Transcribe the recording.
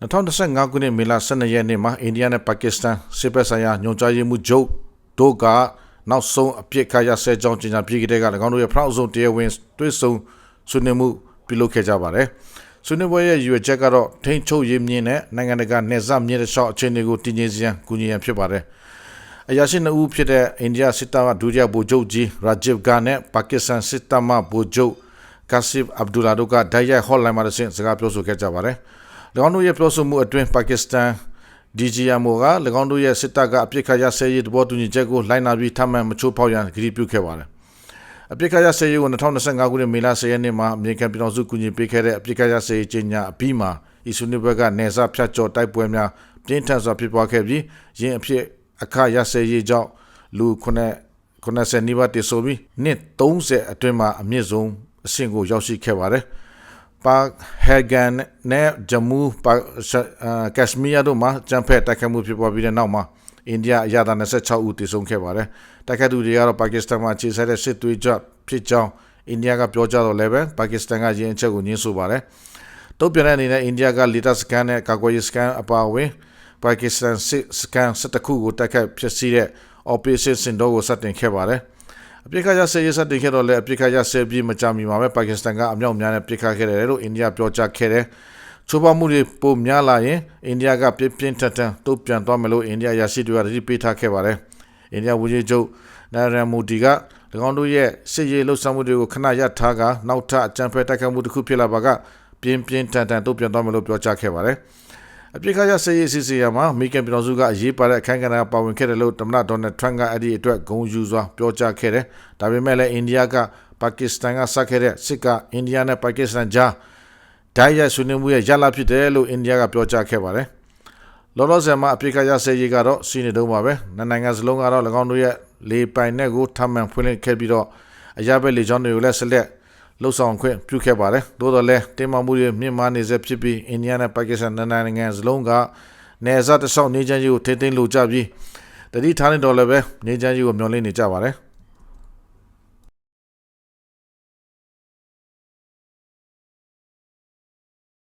2015ခုနှစ်မေလ12ရက်နေ့မှာအိန္ဒိယနဲ့ပါကစ္စတန်စစ်ဘက်ဆိုင်ရာညွှန်ကြားရေးမှူးချုပ်တို့ကနောက်ဆုံးအပြစ်ခါရဆဲကြောင်းကြေညာပြီးကြတဲ့က၎င်းတို့ရဲ့ဖရောက်ဆုံးတရားဝင်တွေ့ဆုံဆွေးနွေးမှုပြုလုပ်ခဲ့ကြပါတယ်။ဆွေးနွေးပွဲရဲ့ရည်ရွယ်ချက်ကတော့ထိန်းချုပ်ရေးမြင့်နဲ့နိုင်ငံတကာနယ်စပ်မြင့်တဲ့ရှော့အခြေအနေကိုတည်ငြိမ်စေရန်ကူညီရန်ဖြစ်ပါတယ်။အရာရှိနှစ်ဦးဖြစ်တဲ့အိန္ဒိယစစ်တပ်ကဒုတိယဗိုလ်ချုပ်ကြီးရာဂျစ်ဂါနဲ့ပါကစ္စတန်စစ်တပ်မှဗိုလ်ချုပ်ကာဆစ်အဗ်ဒူလာတို့ကဒိုင်ရိုက်ဟော့လိုင်းမှာတဆင့်စကားပြောဆိုခဲ့ကြပါတယ်။၎ င်းတို့ရဲ့ပြောဆိုမှုအတွင်းပါကစ္စတန် DGMO က၎င်းတို့ရဲ့စစ်တပ်ကအပြစ်ခတ်ရဆဲရေးတဘောတူညီချက်ကိုလိုက်နာပြီးထပ်မံမချိုးဖောက်ရန်ကြေညာပြုခဲ့ပါတယ်။အပြစ်ခတ်ရဆဲရေးကို2025ခုနှစ်မေလ10ရက်နေ့မှာအမေရိကန်ပြည်ထောင်စုကူညီပေးခဲ့တဲ့အပြစ်ခတ်ရဆဲရေးကြေညာအပြီးမှာအီဆူနီဘက်ကနေစာဖြတ်ကျော်တိုက်ပွဲများပြင်းထန်စွာဖြစ်ပွားခဲ့ပြီးယင်းအဖြစ်အခရဆဲရေးကြောင့်လူ9 90နီးပါးတည်ဆိုပြီးနှစ်30အတွင်းမှာအမြင့်ဆုံးအဆင့်ကိုရောက်ရှိခဲ့ပါတယ်။ ပါဟေဂန်နဲ့ဂျမူပါကက်ရှမီးယားတို့မှာဂျမ်ဖက်တိုက်ခိုက်မှုဖြစ်ပေါ်ပြီးတဲ့နောက်မှာအိန္ဒိယအရသာ26ဦးတည်ဆုံခဲ့ပါတယ်။တိုက်ခိုက်သူတွေကတော့ပါကစ္စတန်မှာခြေဆိုင်တဲ့စစ်သွေးကြွဖြစ်ကြောင်းအိန္ဒိယကပြောကြားတော့လည်းပဲပါကစ္စတန်ကယင်းအချက်ကိုညှင်းဆိုပါတယ်။တုံ့ပြန်တဲ့အနေနဲ့အိန္ဒိယကလီတာစကန်နဲ့ကာကွယ်ရေးစကန်အပါအဝင်ပါကစ္စတန်စစ်စကန်စစ်တခုကိုတိုက်ခိုက်ဖြစ်စီတဲ့ operation စင်တော့ကိုစတင်ခဲ့ပါတယ်။ အပြစ်ခတ်ရဆေးရစတင်ခဲ့တော့လေအပြစ်ခတ်ရဆေးပြီးမကြမီမှာပဲပါကစ္စတန်ကအမြောက်များနဲ့ပြစ်ခတ်ခဲ့တယ်လို့အိန္ဒိယပြောကြားခဲ့တယ်။ချိုးဖောက်မှုတွေပိုများလာရင်အိန္ဒိယကပြင်းပြင်းထန်ထန်တုံ့ပြန်သွားမယ်လို့အိန္ဒိယရရှိတွေကတတိပေးထားခဲ့ပါတယ်။အိန္ဒိယဝန်ကြီးချုပ်နာရမူဒီက၎င်းတို့ရဲ့စစ်ရေးလှုပ်ရှားမှုတွေကိုခဏရပ်ထားကနောက်ထပ်အကြံဖက်တိုက်ခိုက်မှုတစ်ခုဖြစ်လာပါကပြင်းပြင်းထန်ထန်တုံ့ပြန်သွားမယ်လို့ပြောကြားခဲ့ပါတယ်။ အပြစ်ခါရဆေးရေးစီစီယာမှာအမေရိကန်ပြည်ထောင်စုကအရေးပါတဲ့အခမ်းအနားပါဝင်ခဲ့တယ်လို့သမ္မတဒေါ်နယ်ထရန့်ကအဲ့ဒီအတွက်ဂုဏ်ယူစွာပြောကြားခဲ့တယ်။ဒါပေမဲ့လည်းအိန္ဒိယကပါကစ္စတန်ကဆက်ခဲ့တဲ့စစ်ကအိန္ဒိယနဲ့ပါကစ္စတန်ကြားဒိုင်ရဆွေးနွေးမှုရဲ့ရလဖြစ်တယ်လို့အိန္ဒိယကပြောကြားခဲ့ပါတယ်။လောလောဆယ်မှာအပြစ်ခါရဆေးရေးကတော့စီနေတုံးပါပဲ။နိုင်ငံစလုံးကတော့၎င်းတို့ရဲ့လေပိုင်နဲ့ကိုထပ်မံဖွင့်လှစ်ခဲ့ပြီးတော့အရာဘက်လေကြောင်းတွေကိုလည်းဆက်လက် လှုပ်ဆောင်ခွင့်ပြုခဲ့ပါတယ်။သို့တော်လည်းတင်မာမှုတွေမြင့်မားနေစေဖြစ်ပြီးအိန္ဒိယနဲ့ပါကစ္စတန်နိုင်ငံစလုံးကနေဇာတဆောက်နေချမ်းကြီးကိုထိသိမ်းလိုကြပြီးတတိထားနေတော်လည်းပဲနေချမ်းကြီးကိုမျှော်လင့်နေကြပါတယ်။